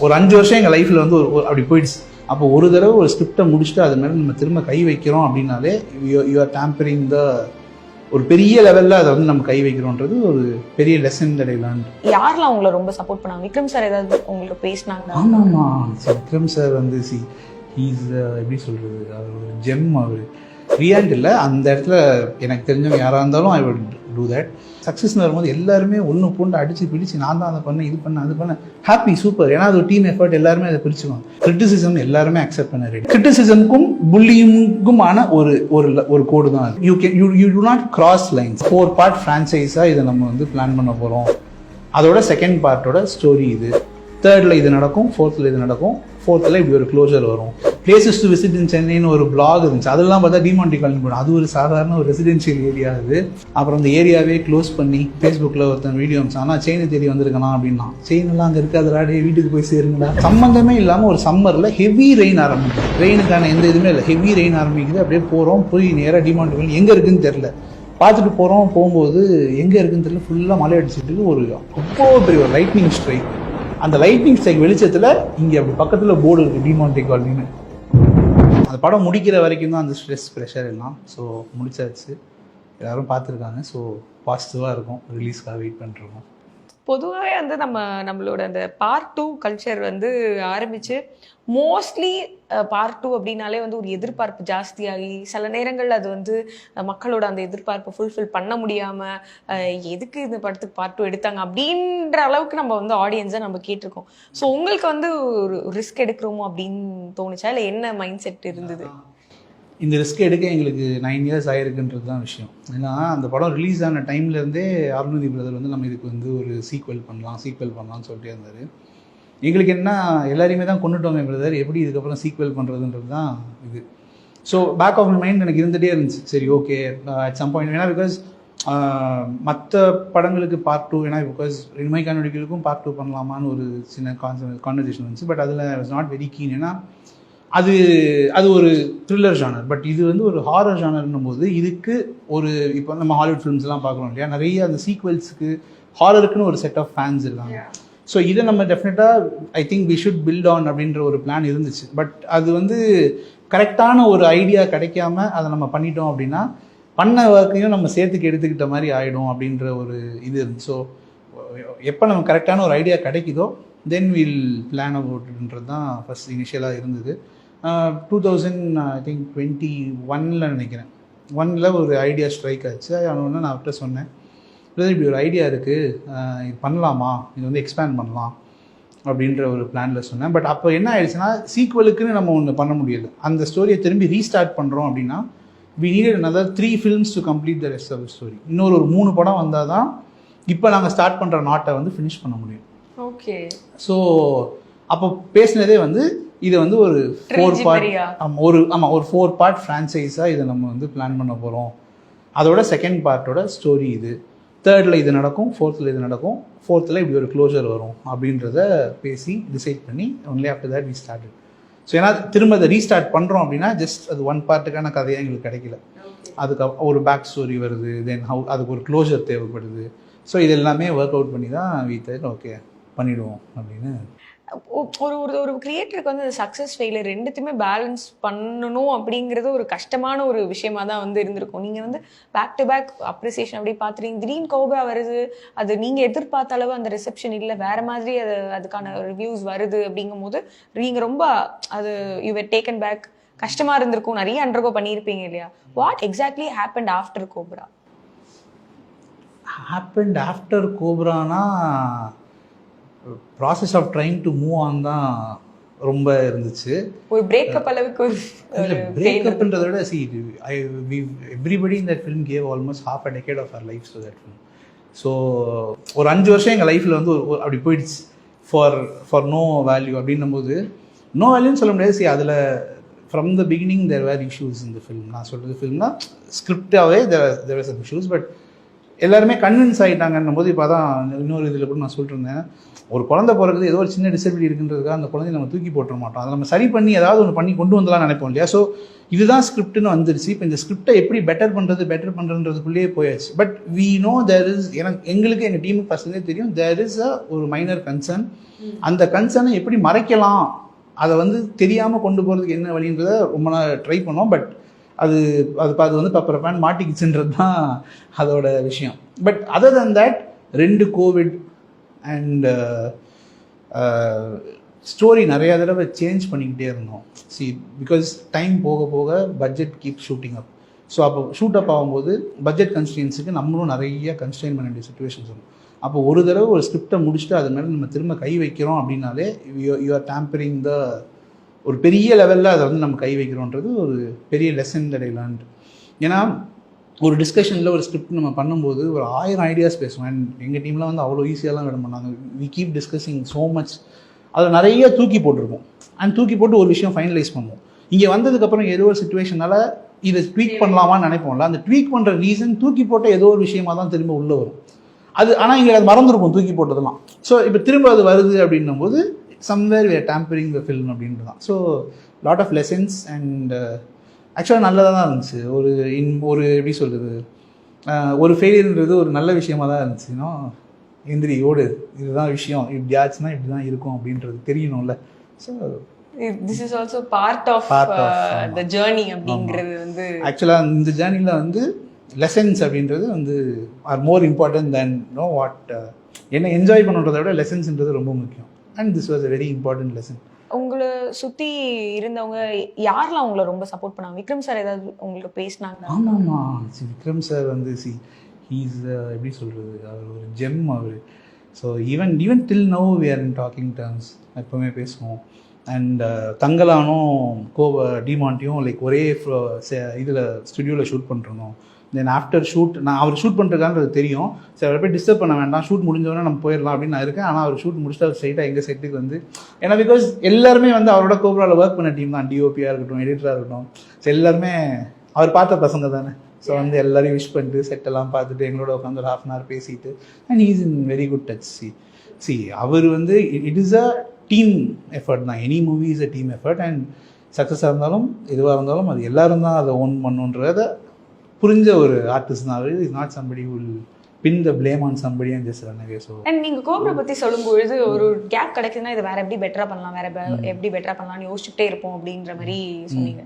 ஒரு அஞ்சு வருஷம் எங்கள் லைஃப்பில் வந்து ஒரு அப்படி போயிடுச்சு. அப்போ ஒரு தடவை ஒரு ஸ்கிரிப்டை முடிச்சுட்டு அது மேலே நம்ம திரும்ப கை வைக்கிறோம் அப்படின்னாலே யூ ஆர் டேம்பரிங் த ஒரு பெரிய லெவலில் அதை வந்து நம்ம கை வைக்கிறோன்றது ஒரு பெரிய லெசன் தடையிலான் யாரெல்லாம் உங்களை ரொம்ப சப்போர்ட் பண்ணாங்க? விக்ரம் சார் ஏதாவது உங்களுக்கு பேசினாங்க ஆமாம்மா. விக்ரம் சார் வந்து சி ஹீஸ் எப்படி சொல்கிறது அவர் ஒரு ஜெம் அவர். ரியாண்ட் இல்லை. அந்த இடத்துல எனக்கு தெரிஞ்சவங்க யாராக இருந்தாலும் ஐ வுட் டூ தட் சக்ஸஸ்னு வரும்போது எல்லாருமே ஒன்று பூண்டு அடித்து பிடிச்சி நான் தான் அதை பண்ணேன் இது பண்ணேன் அது பண்ணேன். ஹாப்பி சூப்பர் ஏன்னா அது ஒரு டீம் எஃபர்ட் எல்லாருமே அதை பிரிச்சுக்கோங்க கிரிட்டிசிசம் எல்லாருமே அக்செப்ட் பண்ண ரெடி கிரிட்டிசிசம்க்கும் புல்லிங்குமான ஒரு ஒரு ஒரு கோடு தான் you can you you do not cross lines four part ஃப்ரான்ச்சைஸாக இதை நம்ம வந்து பிளான் பண்ண போகிறோம் அதோட செகண்ட் பார்ட்டோட ஸ்டோரி இது. தேர்டில் இது நடக்கும் ஃபோர்த்தில் இது நடக்கும். ஃபோர்த்தில் இப்படி ஒரு க்ளோசர் வரும். பிளேசஸ் டு விசிட் இன் சென்னைன்னு ஒரு பிளாக் இருந்துச்சு. அதெல்லாம் பார்த்தா டிமாண்டி காலனி போடும் அது ஒரு சாதாரண ஒரு ரெசிடென்ஷியல் ஏரியா அது. அப்புறம் அந்த ஏரியாவே க்ளோஸ் பண்ணி ஃபேஸ்புக்கில் ஒருத்தன் வீடியோ அமிச்சு ஆனால் செயினை தேடி வந்திருக்கலாம் அப்படின்னா. செயின்லாம் அங்கே இருக்காதுடா டேய் வீட்டுக்கு போய் சேருங்களா சம்மந்தமே இல்லாமல் ஒரு சம்மரில் ஹெவி ரெயின் ஆரம்பிக்கும் ரெயினுக்கான எந்த இதுவுமே இல்லை. ஹெவி ரெயின் ஆரம்பிக்குது. அப்படியே போகிறோம் போய் நேராக டிமாண்டி காலனி எங்கே இருக்குன்னு தெரில பார்த்துட்டு போகிறோம் போகும்போது எங்கே இருக்குன்னு தெரியல. ஃபுல்லாக மழை அடிச்சிட்டு ஒரு அவ்வளோ பெரிய ஒரு லைட்னிங் ஸ்ட்ரைக் அந்த லைட்னிங் ஸ்ட்ரைக் வெளிச்சத்தில் இங்கே அப்படி பக்கத்தில் போர்டு இருக்குது டிமாண்டி காலனின்னு அந்த படம் முடிக்கிற வரைக்கும் தான் அந்த ஸ்ட்ரெஸ் ப்ரெஷர் எல்லாம். ஸோ முடிச்சாச்சு. எல்லாரும் பார்த்துருக்காங்க. ஸோ பாசிட்டிவாக இருக்கும். ரிலீஸ்க்காக வெயிட் பண்ணிட்டுருக்கோம் பொதுவாகவே வந்து நம்ம நம்மளோட அந்த பார்ட் டூ கல்ச்சர் வந்து ஆரம்பிச்சு மோஸ்ட்லி பார்ட் டூ அப்படின்னாலே வந்து ஒரு எதிர்பார்ப்பு ஜாஸ்தியாகி சில நேரங்கள் அது வந்து மக்களோட அந்த எதிர்பார்ப்பை ஃபுல்ஃபில் பண்ண முடியாமல் எதுக்கு இந்த படத்துக்கு பார்ட் டூ எடுத்தாங்க அப்படின்ற அளவுக்கு நம்ம வந்து ஆடியன்ஸை நம்ம கேட்டிருக்கோம். ஸோ உங்களுக்கு வந்து ஒரு ரிஸ்க் எடுக்கிறோமோ அப்படின்னு தோணுச்சா? இல்லை என்ன மைண்ட் செட் இருந்தது இந்த ரிஸ்க் எடுக்க எங்களுக்கு நைன் இயர்ஸ் ஆயிருக்குன்றது தான் விஷயம். ஏன்னா அந்த படம் ரிலீஸ் ஆன டைம்லேருந்தே அருணதி பிரதர் வந்து நம்ம இதுக்கு வந்து ஒரு சீக்வல் பண்ணலாம் சீக்வல் பண்ணலாம்னு சொல்லிட்டே இருந்தார். எங்களுக்கு என்ன எல்லாரையுமே தான் கொண்டுட்டோமே பிரதர் எப்படி இதுக்கப்புறம் சீக்வல் பண்ணுறதுன்றது தான் இது ஸோ பேக் ஆஃப் மைண்ட் எனக்கு இருந்துகிட்டே இருந்துச்சு. சரி ஓகே அட் சம் பாயிண்ட் ஏன்னா பிகாஸ் uh, மற்ற படங்களுக்கு பார்ட் டூ ஏன்னா பிகாஸ் ரெண்டுமை கண்ணடிகளுக்கும் பார்ட் டூ பண்ணலாமான்னு ஒரு சின்ன கான்சன் கான்வர்சேஷன் வந்துச்சு. பட் அதில் வாஸ் நாட் வெரி கீன் ஏன்னா அது அது ஒரு த்ரில்லர் ஜானர் பட் இது வந்து ஒரு ஹாரர் ஜானர்னும் போது இதுக்கு ஒரு இப்போ நம்ம ஹாலிவுட் ஃபிலிம்ஸ்லாம் பார்க்குறோம் இல்லையா? நிறைய அந்த சீக்வல்ஸுக்கு ஹாரருக்குன்னு ஒரு செட் ஆஃப் ஃபேன்ஸ் இருக்காங்க. ஸோ இதை நம்ம டெஃபினட்டாக I think we should build on அப்படின்ற ஒரு பிளான் இருந்துச்சு. பட் அது வந்து கரெக்டான ஒரு ஐடியா கிடைக்காம அதை நம்ம பண்ணிட்டோம் அப்படின்னா பண்ண ஒர்க்கையும் நம்ம சேர்த்துக்கு எடுத்துக்கிட்ட மாதிரி ஆகிடும் அப்படின்ற ஒரு இது இருந்து. ஸோ எப்போ நம்ம கரெக்டான ஒரு ஐடியா கிடைக்குதோ தென் வில் பிளான் அபவுட்ன்றது தான் ஃபஸ்ட் இனிஷியலாக இருந்தது. Two thousand I think twenty ஒனில் நினைக்கிறேன். ஒனில் ஒரு ஐடியா ஸ்ட்ரைக் ஆச்சு. அவனு நான் அவர்கிட்ட சொன்னேன். பிரதர் இப்படி ஒரு ஐடியா இருக்குது இது பண்ணலாமா? இது வந்து எக்ஸ்பேண்ட் பண்ணலாம். அப்படின்ற ஒரு பிளானில் சொன்னேன். பட் அப்போ என்ன ஆயிடுச்சுன்னா சீக்வலுக்குன்னு நம்ம ஒன்று பண்ண முடியல. அந்த ஸ்டோரியை திரும்பி ரீஸ்டார்ட் பண்ணுறோம் அப்படின்னா we needed another three films to complete the rest of story இன்னொரு ஒரு மூணு படம் வந்தால் தான் இப்போ நாங்கள் ஸ்டார்ட் பண்ணுற நாட்டை வந்து ஃபினிஷ் பண்ண முடியும். ஓகே ஸோ அப்போ பேசினதே வந்து இதை வந்து ஒரு ஃபோர் பார்ட்? ஆமாம் ஒரு ஆமாம் ஒரு ஃபோர் பார்ட் ஃப்ரான்ச்சைஸாக இதை நம்ம வந்து பிளான் பண்ண போகிறோம் அதோட செகண்ட் பார்ட்டோட ஸ்டோரி இது. தேர்டில் இது நடக்கும் ஃபோர்த்தில் இது நடக்கும் ஃபோர்த்தில் இப்படி ஒரு க்ளோஜர் வரும் அப்படின்றத பேசி டிசைட் பண்ணி only after that we started so ஏன்னா திரும்ப அதை ரீஸ்டார்ட் பண்ணுறோம் அப்படின்னா ஜஸ்ட் அது ஒன் பார்ட்டுக்கான கதையாக எங்களுக்கு கிடைக்கல. அதுக்கு ஒரு பேக் ஸ்டோரி வருது தென் ஹவு அதுக்கு ஒரு க்ளோஜர் தேவைப்படுது. ஸோ இது எல்லாமே ஒர்க் அவுட் பண்ணி தான் வீட்டு ஓகே பண்ணிடுவோம் அப்படின்னு ஒரு ஒரு ஒரு கிரியேட்டருக்கு வந்து சக்ஸஸ் ஃபெயிலியர் ரெண்டுத்தையுமே பேலன்ஸ் பண்ணணும் அப்படிங்கிறது ஒரு கஷ்டமான ஒரு விஷயமா தான் வந்து இருந்திருக்கும். நீங்கள் வந்து பேக் டு பேக் அப்ரிசியேஷன் அப்படி பார்த்துறீங்க திடீர்னு கோபா வருது அது நீங்கள் எதிர்பார்த்த அளவு அந்த ரிசப்ஷன் இல்லை வேற மாதிரி அது அதுக்கான ரிவ்யூஸ் வருது அப்படிங்கும் போது நீங்கள் ரொம்ப அது யூவர் டேக்கன் பேக் கஷ்டமாக இருந்திருக்கும். நிறைய அண்டர்கோ பண்ணியிருப்பீங்க இல்லையா? What exactly happen after Cobra happened after கோப்ரானா process of trying to move on தான் ரொம்ப இருந்துச்சு. ஒரு பிரேக்கப் அளவுக்கு இல்லை பிரேக்கப்ன்றதை விட சி ஐ வி எவ்ரிபடி இந்த film gave almost half a decade of our life so that film so ஒரு அஞ்சு வருஷம் எங்கள் லைஃப்பில் வந்து அப்படி போயிடுச்சு. ஃபார் ஃபார் நோ வேல்யூ அப்படின்னும் போது நோ வேல்யூன்னு சொல்ல முடியாது. சி அதில் from the beginning there were issues இந்த ஃபிலிம் நான் சொல்கிறது ஃபிலிம்னா ஸ்கிரிப்டாகவே there there some issues but எல்லாருமே கன்வின்ஸ் ஆகிட்டாங்கன்னும் போது இப்போ தான் இன்னொரு இதில் கூட நான் சொல்லிட்டுருந்தேன். ஒரு குழந்தை பிறகுது ஏதோ ஒரு சின்ன டிசபிலிட்டி இருக்குன்றதுக்காக அந்த குழந்தைய நம்ம தூக்கி போட்டுற மாட்டோம். அதை நம்ம சரி பண்ணி ஏதாவது ஒன்று பண்ணி கொண்டு வந்துலாம் நினைப்போம் இல்லையா? ஸோ இதுதான் ஸ்கிரிப்ட்னு வந்துருச்சு. இப்போ இந்த ஸ்கிரிப்டை எப்படி பெட்டர் பண்ணுறது பெட்டர் பண்ணுறதுக்குள்ளேயே போயாச்சு. But we know there is எனக்கு எங்களுக்கு எங்கள் டீமுக்கு ஃபஸ்ட்லேயே தெரியும் தேர் இஸ் அ ஒரு மைனர் கன்சர்ன் அந்த கன்சர்னை எப்படி மறைக்கலாம்? அதை வந்து தெரியாமல் கொண்டு போகிறதுக்கு என்ன வழின்றதை ரொம்ப நாள் ட்ரை பண்ணோம். பட் அது அது அது வந்து பப்பர் ஃபேன் மாட்டிக்கிச்சுன்றது தான் அதோட விஷயம். பட் அதர் தன் தட் ரெண்டு கோவிட் அண்ட் ஸ்டோரி நிறையா தடவை சேஞ்ச் பண்ணிக்கிட்டே இருந்தோம். சி பிகாஸ் டைம் போக போக budget keep shooting up so அப்போ ஷூட் அப் ஆகும்போது பட்ஜெட் கன்ஸ்டன்ஸுக்கு நம்மளும் நிறைய கன்ஸ்டைன் பண்ண வேண்டிய சுச்சுவேஷன்ஸ் வரும். அப்போ ஒரு தடவை ஒரு ஸ்கிரிப்டை முடிச்சுட்டு அது மேலே நம்ம திரும்ப கை வைக்கிறோம் அப்படின்னாலே யூ ஆர் டேம்பரிங் த ஒரு பெரிய லெவலில் அதை வந்து நம்ம கை வைக்கிறோன்றது ஒரு பெரிய லெசன் தடையிலான்ட்டு ஏன்னா ஒரு டிஸ்கஷனில் ஒரு ஸ்கிரிப்ட் நம்ம பண்ணும்போது ஒரு ஆயிரம் ஐடியாஸ் பேசுவோம். அண்ட் எங்கள் டீமில் வந்து அவ்வளோ ஈஸியாலாம் விட பண்ணாங்க we keep discussing so much அதில் நிறைய தூக்கி போட்டிருப்போம் அண்ட் தூக்கி போட்டு ஒரு விஷயம் ஃபைனலைஸ் பண்ணுவோம். இங்கே வந்ததுக்கப்புறம் ஏதோ ஒரு சுச்சுவேஷனால இதை ட்வீக் பண்ணலாமான்னு நினைப்போம்ல அந்த ட்வீக் பண்ணுற ரீசன் தூக்கி போட்ட ஏதோ ஒரு விஷயமா தான் திரும்ப உள்ளே வரும். அது ஆனால் இங்கே அது மறந்துருக்கும் தூக்கி போட்டதெல்லாம். ஸோ இப்போ திரும்ப அது வருது அப்படின்னும் போது somewhere we are tampering the film அப்படின்ட்டு தான் so lot of lessons and ஆக்சுவலாக நல்லதாக தான் இருந்துச்சு. ஒரு இன் ஒரு எப்படி சொல்கிறது ஒரு ஃபெயிலியர்ன்றது ஒரு நல்ல விஷயமா தான் இருந்துச்சு. இன்னும் எந்திரி ஓடு. இதுதான் விஷயம். இப்படி ஆச்சுன்னா இப்படி தான் இருக்கும் அப்படின்றது தெரியணும்ல. So this is also part of Part of, ஆமா. த ஜேர்னி அப்படிங்கிறது வந்து ஆக்சுவலாக இந்த ஜேர்னியில் வந்து லெசன்ஸ் அப்படின்றது வந்து are more important then no what என்ன என்ஜாய் பண்ணுறதை விட லெசன்ஸ்ன்றது ரொம்ப முக்கியம். And this was a very important lesson உங்களை சுத்தி இருந்தவங்க யாரெல்லாம் உங்களை ரொம்ப சப்போர்ட் பண்ணாங்க? விக்ரம் சார் ஏதாவது உங்களுக்கு பேசினாங்க ஆமாம்மா. சி விக்ரம் சார் வந்து சி ஹீஸ் எப்படி சொல்கிறது அவர் ஒரு gem our. So even even till no we are in talking terms எப்போவுமே பேசுவோம். அண்ட் தங்கலானும் கோ டிமாண்டியும் லைக் ஒரே இதில் ஸ்டுடியோவில் ஷூட் பண்ணிருந்தோம் தென் ஆஃப்டர் ஷூட் நான் அவர் ஷூட் பண்ணுறதுக்கான்றது தெரியும். சரி அவரை போய் டிஸ்டர்ப் பண்ண வேண்டாம். ஷூட் முடிஞ்சவொடனே நம்ம போயிடலாம் அப்படின்னு நான் இருக்கேன். ஆனால் அவர் ஷூட் முடிச்சுட்டு அவர் ஸ்ட்ரைட்டாக எங்கள் செட்டுக்கு வந்து ஏன்னா பிகாஸ் எல்லாருமே வந்து அவரோட கோபுராவில் ஒர்க் பண்ண டீம் தான். டிஓபியாக இருக்கட்டும் எடிட்டராக இருக்கட்டும். ஸோ எல்லாருமே அவர் பார்த்த பசங்க தானே. ஸோ வந்து எல்லாரையும் விஷ் பண்ணிட்டு செட்டெல்லாம் பார்த்துட்டு எங்களோட உட்காந்து ஒரு ஹாஃப் அன் ஹவர் பேசிட்டு and is in very good touch see see அவர் வந்து it is a team effort தான். Any movie is a team effort and சக்ஸஸாக இருந்தாலும் எதுவாக இருந்தாலும் அது எல்லாரும் தான் அதை ஓன் பண்ணுன்றத புரிஞ்ச ஒரு ஆர்டிஸ்ட் தான் அவர். Is not somebody will pin the blame on somebody and just run away so and நீங்க கோபுரை பத்தி சொல்லும்பொழுது ஒரு கேப் கிடைக்குதுன்னா இதை வேற எப்படி பெட்டரா பண்ணலாம்? வேற எப்படி பெட்டரா பண்ணலாம்னு யோசிச்சுட்டே இருப்போம் அப்படின்ற மாதிரி சொன்னீங்க.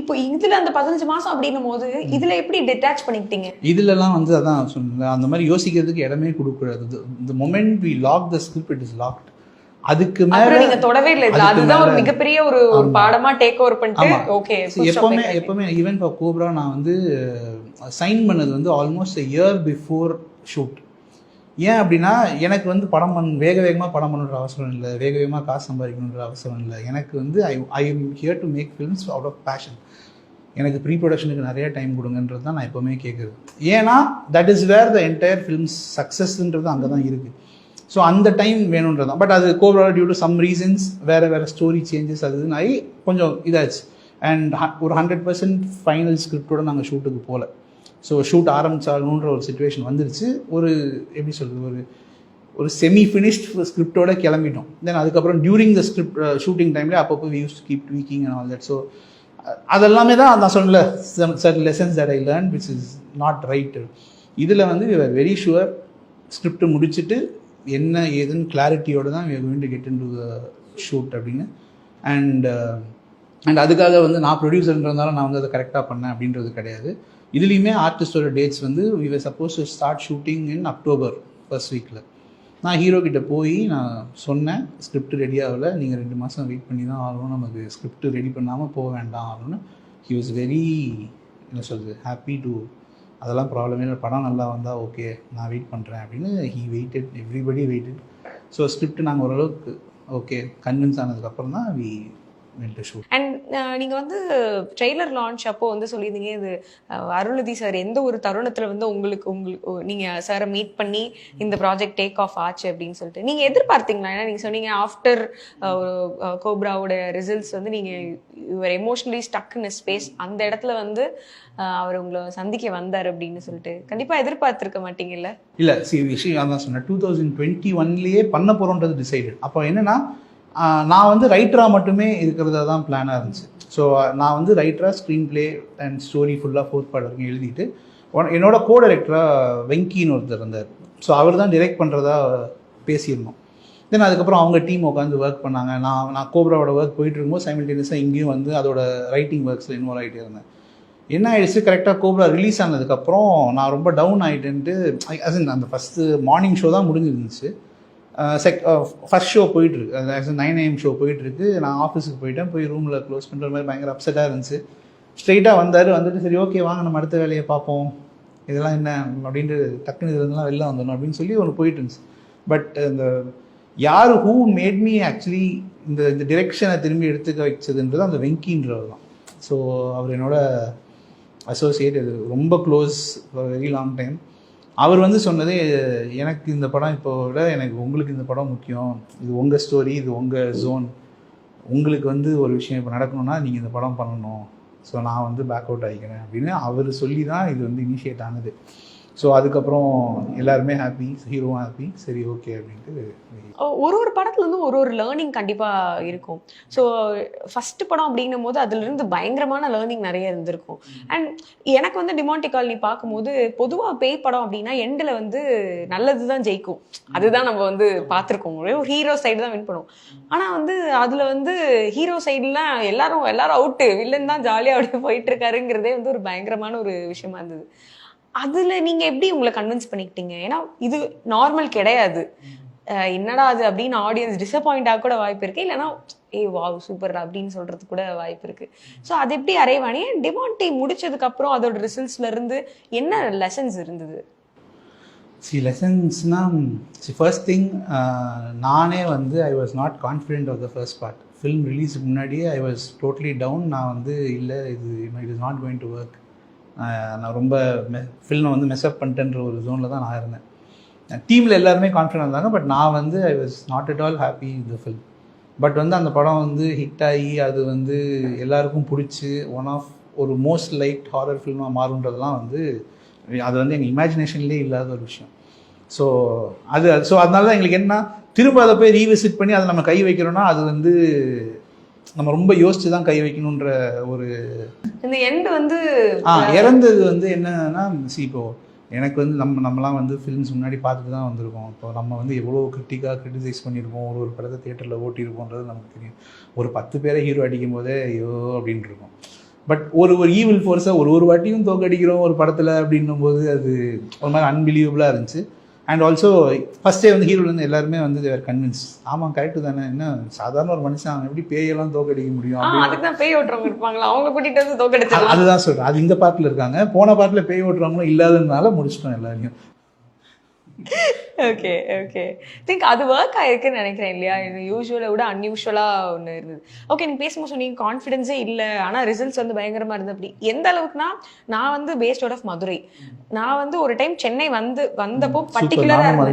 இப்போ இதுல அந்த பதினஞ்சு மாசம் அப்படின்னும் போது இதுல எப்படி டிட்டாச் பண்ணிக்கிட்டீங்க? இதுலலாம் வந்து அதான் சொன்னேன் அந்த மாதிரி யோசிக்கிறதுக்கு இடமே கொடுக்கக்கூடாது. இந்த moment we lock the script it is locked அதுக்கு மேலே நீங்க தொடவே இல்லை. அதுதான் ஒரு மிகப்பெரிய ஒரு ஒரு. பாடமா டேக் ஓவர் பண்ணிட்டு. ஓகே எப்பவுமே எப்பவுமே ஈவன் ஃபார் கோப்ரா நான் வந்து சைன் பண்ணது வந்து ஆல்மோஸ்ட் இயர் பிஃபோர் ஷூட் ஏன் அப்படின்னா எனக்கு வந்து படம் பண் வேக வேகமாக படம் பண்ணுற அவசரம் இல்லை. வேக வேகமாக காசு சம்பாதிக்கணுன்ற அவசரம் இல்லை. எனக்கு வந்து I I am here to make films out of passion எனக்கு ப்ரீ ப்ரொடக்ஷனுக்கு நிறைய டைம் கொடுங்கன்றது தான் நான் எப்போவுமே கேட்குறது ஏன்னா that is where the entire films சக்ஸஸ்ன்றது அங்கே தான் இருக்குது ஸோ அந்த டைம் வேணுன்றது தான். பட் அது கோவரால் டியூ டு சம் ரீசன்ஸ் வேறு வேறு ஸ்டோரி சேஞ்சஸ் அது இதுன்னு ஆகி கொஞ்சம் இதாச்சு. அண்ட் ஒரு ஹண்ட்ரட் பர்சன்ட் ஃபைனல் ஸ்கிரிப்டோட நாங்கள் ஷூட்டுக்கு போகல ஸோ ஷூட் ஆரம்பிச்சாகணுன்ற ஒரு சுச்சுவேஷன் வந்துருச்சு. ஒரு எப்படி சொல்கிறது ஒரு ஒரு செமி ஃபினிஷ்ட் ஸ்கிரிப்டோட கிளம்பிட்டோம். தென் அதுக்கப்புறம் டியூரிங் த ஸ்கிரிப்ட் ஷூட்டிங் டைமில் அப்பப்போ we use keep tweaking and all that so அதெல்லாமே தான் நான் சொன்னல shirt lessons that I learn which is not right இதில் வந்து வெரி ஷுவர் ஸ்கிரிப்ட் முடிச்சுட்டு என்ன ஏதுன்னு கிளாரிட்டியோடு தான் we get in to get shoot அப்படின்னு. அண்ட் அண்ட் uh, அதுக்காக வந்து நான் ப்ரொடியூசர்ன்றதுனால நான் வந்து அதை கரெக்டாக பண்ணேன் அப்படின்றது கிடையாது. இதுலேயுமே ஆர்டிஸ்டோட டேட்ஸ் வந்து we were suppose start shooting in October first வீக்கில் நான் ஹீரோ கிட்ட போய் நான் சொன்னேன் ஸ்கிரிப்ட் ரெடி ஆகலை நீங்கள் ரெண்டு மாதம் வெயிட் பண்ணி தான் ஆகணும் நமக்கு ஸ்கிரிப்ட் ரெடி பண்ணாமல் போக வேண்டாம் ஆகணும்னு ஹி வாஸ் வெரி என்ன சொல்கிறது ஹாப்பி டு அதெல்லாம் ப்ராப்ளமே இல்லை. படம் நல்லா வந்தால் ஓகே நான் வெயிட் பண்ணுறேன் அப்படின்னு he waited everybody waited so script நாங்கள் ஓரளவுக்கு ஓகே கன்வின்ஸ் ஆனதுக்கப்புறம் தான் வி டு ஷூட் அண்ட் நீங்கள் வந்து ட்ரெய்லர் லான்ச் அப்போ வந்து சொல்லியிருந்தீங்க இது அருள்நிதி சார் எந்த ஒரு தருணத்தில் வந்து உங்களுக்கு உங்களுக்கு நீங்கள் சாரை மீட் பண்ணி இந்த ப்ராஜெக்ட் டேக் ஆஃப் ஆச்சு அப்படின்னு சொல்லிட்டு. நீங்கள் எதிர்பார்த்தீங்களா? ஏன்னா நீங்கள் சொன்னீங்க ஆஃப்டர் கோப்ராவோட ரிசல்ட்ஸ் வந்து நீங்கள் your emotionally stuck in space அந்த இடத்துல வந்து அவர் உங்களை சந்திக்க வந்தார் அப்படின்னு சொல்லிட்டு. கண்டிப்பாக எதிர்பார்த்துருக்க மாட்டீங்கல்ல? இல்லை சி விஷயம் அதான் சொன்னேன். டூ தௌசண்ட் டுவெண்ட்டி ஒன்லேயே பண்ண போகிறோன்றது டிசைடட் அப்போ என்னென்னா நான் வந்து ரைட்டராக மட்டுமே இருக்கிறதா தான் பிளானாக இருந்துச்சு. ஸோ நான் வந்து ரைட்டராக ஸ்க்ரீன் ப்ளே அண்ட் ஸ்டோரி ஃபுல்லாக ஃபோர்த் பார்ட் வரைக்கும் எழுதிட்டு ஒன்- என்னோட கோ டைரக்டராக வெங்கின்னு ஒருத்தர் இருந்தார். ஸோ அவர் தான் டிரெக்ட் பண்ணுறதா பேசியிருந்தோம். தென் அதுக்கப்புறம் அவங்க டீம் உட்காந்து ஒர்க் பண்ணாங்க. நான் நான் கோப்ராவோட ஒர்க் போயிட்டு இருக்கும்போது சைமில்டேனியஸாக இங்கேயும் வந்து அதோட ரைட்டிங் ஒர்க்ஸில் இன்வால்வ் ஆகிட்டே இருந்தேன். என்ன ஆயிடுச்சு? கரெக்டாக கோப்ரா ரிலீஸ் ஆனதுக்கப்புறம் நான் ரொம்ப டவுன் ஆகிட்டேன்ட்டு அஸ் in அந்த ஃபஸ்ட்டு மார்னிங் ஷோ தான் முடிஞ்சிருந்துச்சு. செக் ஃபஸ்ட் ஷோ போயிட்டுருக்கு அது நைன் ஏஎம் ஷோ போயிட்டுருக்கு நான் ஆஃபீஸுக்கு போயிட்டேன். போய் ரூமில் க்ளோஸ் பண்ணுற மாதிரி பயங்கர அப்செட்டாக இருந்துச்சு. ஸ்ட்ரெயிட்டாக வந்தார். வந்துட்டு சரி ஓகே வாங்க நம்ம அடுத்த வேலையை பார்ப்போம். இதெல்லாம் என்ன அப்படின்ட்டு டக்குனு இதுலாம் வெளில வந்துடணும் அப்படின்னு சொல்லி ஒன்று போயிட்டு இருந்துச்சு. பட் இந்த யார் ஹூ மேட் மீ ஆக்சுவலி இந்த இந்த டிரெக்ஷனை திரும்பி எடுத்துக்க வச்சதுன்றது அந்த வெங்கின்றவர் தான். ஸோ அவர் என்னோட அசோசியேட் இது ரொம்ப க்ளோஸ் வெரி லாங் டைம் அவர் வந்து சொன்னது எனக்கு இந்த படம் இப்போ விட எனக்கு உங்களுக்கு இந்த படம் முக்கியம். இது உங்கள் ஸ்டோரி இது உங்கள் ஜோன் உங்களுக்கு வந்து ஒரு விஷயம் இப்போ நடக்கணும்னா நீங்கள் இந்த படம் பண்ணணும். ஸோ நான் வந்து பேக் அவுட் ஆகிக்கிறேன் அப்படின்னு அவர் சொல்லி தான் இது வந்து இனிஷியேட் ஆனது. ஸோ அதுக்கப்புறம் எல்லாருமே ஹாப்பி ஹீரோவும் ஹாப்பி சரி ஓகே அப்படின்ட்டு ஒரு ஒரு படத்துல இருந்து ஒரு ஒரு லேர்னிங் கண்டிப்பா இருக்கும். ஸோ ஃபர்ஸ்ட் படம் அப்படிங்கும் போது அதுல இருந்து பயங்கரமான லேர்னிங் நிறைய இருந்திருக்கும். அண்ட் எனக்கு வந்து டிமாண்டி காலனி பார்க்கும்போது பொதுவா பேய் படம் அப்படின்னா எண்டில் வந்து நல்லது தான் ஜெயிக்கும். அதுதான் நம்ம வந்து பார்த்துருக்கோம். ஒரே ஒரு ஹீரோ சைடு தான் வின் பண்ணுவோம். ஆனா வந்து அதுல வந்து ஹீரோ சைடுலாம் எல்லாரும் எல்லாரும் அவுட்டு வில்லன் தான் ஜாலியாக அப்படியே போயிட்டு இருக்காருங்கிறதே வந்து ஒரு பயங்கரமான ஒரு விஷயமா இருந்தது. அதுல நீங்க எப்படி உங்களை கன்வின்ஸ் பண்ணிக்கிட்டீங்க? ஏன்னா இது நார்மல் கிடையாது. என்னடா அது அப்படின்னு ஆடியன்ஸ் டிசப்பாயிண்ட் ஆக கூட வாய்ப்பு இருக்கு. இல்லைன்னா ஏ வாவ் சூப்பர் அப்படின்னு சொல்றது கூட வாய்ப்பு இருக்கு. ஸோ அது எப்படி அரைவானே டிமாண்டி முடிச்சதுக்கு அப்புறம் அதோட ரிசல்ட்ஸ்ல இருந்து என்ன லெசன்ஸ் இருந்தது? சி லெசன்ஸ்னால் சி ஃபர்ஸ்ட் திங் நானே வந்து I was not confident of the first part film ரிலீஸுக்கு முன்னாடியே ஐ வாஸ் டோட்லி டவுன் நான் வந்து இல்லை இது it is not going to work நான் ரொம்ப ஃபில்மை வந்து மெஸ்அப் பண்ணிட்டேன்ற ஒரு ஜோனில் தான் நான் இருந்தேன். டீமில் எல்லாருமே கான்ஃபிடென்ட் இருந்தாங்க பட் நான் வந்து I was not at all happy இந்த ஃபில்ம் பட் வந்து அந்த படம் வந்து ஹிட் ஆகி அது வந்து எல்லாருக்கும் பிடிச்சி ஒன் ஆஃப் ஒரு மோஸ்ட் லைட் ஹாரர் ஃபில்மாக மாறுன்றதெல்லாம் வந்து அது வந்து எங்கள் இமேஜினேஷன்லேயே இல்லாத ஒரு விஷயம். ஸோ அது ஸோ அதனால தான் எங்களுக்கு என்ன திரும்ப அதை போய் ரீவிசிட் பண்ணி அதை நம்ம கை வைக்கிறோன்னா அது வந்து நம்ம ரொம்ப யோசிச்சு தான் கை வைக்கணுன்ற ஒரு இந்த எண்ட் வந்து ஆ இறந்தது வந்து என்னன்னா சி இப்போ எனக்கு வந்து நம்ம நம்மலாம் வந்து ஃபிலிம்ஸ் முன்னாடி பார்த்துட்டு தான் வந்திருக்கோம். இப்போ நம்ம வந்து எவ்வளோ கிரிட்டிக்காக கிரிட்டிசைஸ் பண்ணியிருக்கோம் ஒரு ஒரு படத்தை தேட்டரில் ஓட்டியிருக்கோன்றது நமக்கு தெரியும். ஒரு பத்து பேரை ஹீரோ அடிக்கும் போதே ஐயோ அப்படின்ட்டு இருக்கும் பட் ஒரு ஒரு ஈவில் ஃபோர்ஸை ஒரு ஒரு வாட்டியும் தோக்கடிக்கிறோம் ஒரு படத்தில் அப்படின்னும் போது அது ஒரு மாதிரி அன்பிலீவபுளாக இருந்துச்சு. அண்ட் ஆல்சோ ஃபஸ்ட்டே வந்து ஹீரோலேருந்து எல்லாருமே வந்து தேர் கன்வின்ஸ் ஆமாம் கரெக்டு தானே. என்ன சாதாரண ஒரு மனுஷன் அவன் எப்படி பேயெல்லாம் தோக்கடிக்க முடியும் அதுக்கு தான் பேய் ஓட்டுறவங்க இருப்பாங்களா? அவங்க கூட்டிட்டு வந்து தோக்கடிச்சிடலாம். அதுதான் சொல்றேன். அது இந்த பாட்டில் இருக்காங்க. போன பாட்டில் பேய் ஓட்டுறவங்களும் இல்லாததுனால முடிச்சிட்டோம் எல்லாரையும். ஓகே ஓகே திங்க் அது ஒர்க் ஆயிருக்குன்னு நினைக்கிறேன் இல்லையா? யூஸ்வலை விட அன்யூஷுவலாக ஒன்று இருந்தது. ஓகே நீங்கள் பேசும்போது சொன்னீங்க கான்ஃபிடென்ஸே இல்லை. ஆனால் ரிசல்ட்ஸ் வந்து பயங்கரமாக இருந்தது அப்படி. எந்த அளவுக்குனா நான் வந்து பேஸ்ட் அவுட் ஆஃப் மதுரை. நான் வந்து ஒரு டைம் சென்னை வந்து வந்தப்போ பர்டிகுலராக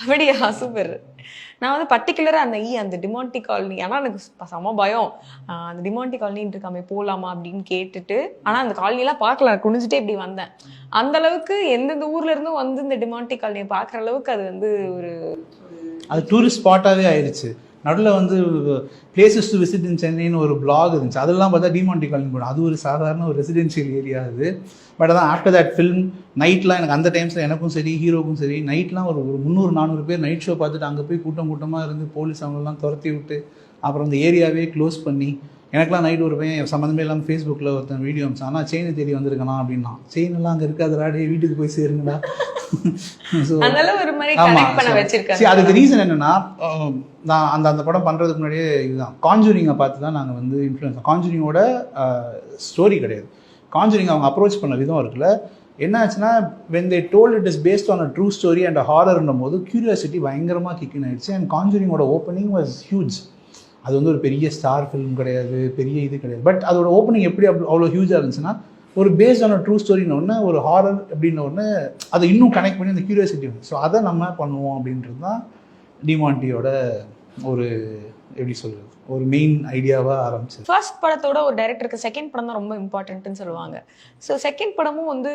அப்படியா? சூப்பர் நான் வந்து பர்டிகுலராக அந்த ஈ அந்த டிமாண்டி காலனி ஆனால் எனக்கு செம பயம். அந்த டிமாண்டி காலனின்னு இருக்காமே போகலாமா அப்படின்னு கேட்டுட்டு ஆனால் அந்த காலனிலாம் பார்க்கல. குனிஞ்சிட்டே இப்படி வந்தேன். அந்த அளவுக்கு எந்தெந்த ஊர்ல இருந்தும் வந்து இந்த டிமாண்டி காலனியை பார்க்குற அளவுக்கு அது வந்து ஒரு அது டூரிஸ்ட் ஸ்பாட்டாகவே ஆயிடுச்சு நடுவில் வந்து பிளேசஸ் டு விசிட் இன் சென்னைன்னு ஒரு பிளாக் இருந்துச்சு. அதெல்லாம் பார்த்தா டிமாண்டி காலனி போடும் அது ஒரு சாதாரண ஒரு ரெசிடென்ஷியல் ஏரியா அது. பட் அதான் ஆஃப்டர் தட் ஃபில்ம் நைட்லாம் எனக்கு அந்த டைம்ஸில் எனக்கும் சரி ஹீரோக்கும் சரி நைட்லாம் ஒரு ஒரு முந்நூறு நானூறு பேர் நைட் ஷோ பார்த்துட்டு அங்கே போய் கூட்டம் கூட்டமாக இருந்து போலீஸ் அவங்களெல்லாம் துரத்தி விட்டு அப்புறம் அந்த ஏரியாவே க்ளோஸ் பண்ணி எனக்குலாம் நைட் ஒரு பையன் சம்மந்தமே இல்லாமல் ஃபேஸ்புக்கில் ஒருத்தன் வீடியோ அமிச்சான் ஆனால் செயினை தேடி வந்திருக்கானா அப்படின்னா. செயின் எல்லாம் அங்கே இருக்காதுடா டேய் வீட்டுக்கு போய் சேருங்கடா. அதுக்கு ரீசன் என்னன்னா நான் அந்த அந்த படம் பண்றதுக்கு முன்னாடியே இதுதான். காஞ்சூரிங்கை பார்த்து தான் நாங்கள் வந்து இன்ஃப்ளூயன்ஸ் காஞ்சூரிங்கோட ஸ்டோரி கிடையாது. காஞ்சூரிங் அவங்க அப்ரோச் பண்ண விதம் இருக்குல்ல என்ன ஆச்சுன்னா when they told it is based on a true story and ஹாரர்னும் போது கியூரியாசிட்டி பயங்கரமாக கிக்கின் ஆயிடுச்சு. அண்ட் காஞ்சூரிங்கோட ஓப்பனிங் வாஸ் ஹியூஜ் அது வந்து ஒரு பெரிய ஸ்டார் ஃபிலிம் கிடையாது பெரிய இது கிடையாது. பட் அதோட ஓப்பனிங் எப்படி அவ்வளோ அவ்வளோ ஹியூஜாக இருந்துச்சுன்னா ஒரு பேஸ்ட் ஆன ட்ரூ ஸ்டோரின்னு ஒன்று ஒரு ஹாரர் அப்படின்ன ஒன்று அதை இன்னும் கனெக்ட் பண்ணி அந்த கியூரியாசிட்டி வந்து ஸோ அதை நம்ம பண்ணுவோம் அப்படின்றது தான் டிமாண்டியோட ஒரு எப்படி சொல்கிறது ஒரு மெயின் ஐடியாவாக ஆரம்பிச்சு ஃபர்ஸ்ட் படத்தோட ஒரு டைரக்டருக்கு செகண்ட் படம் தான் ரொம்ப இம்பார்ட்டன்ட்னு சொல்லுவாங்க. ஸோ செகண்ட் படமும் வந்து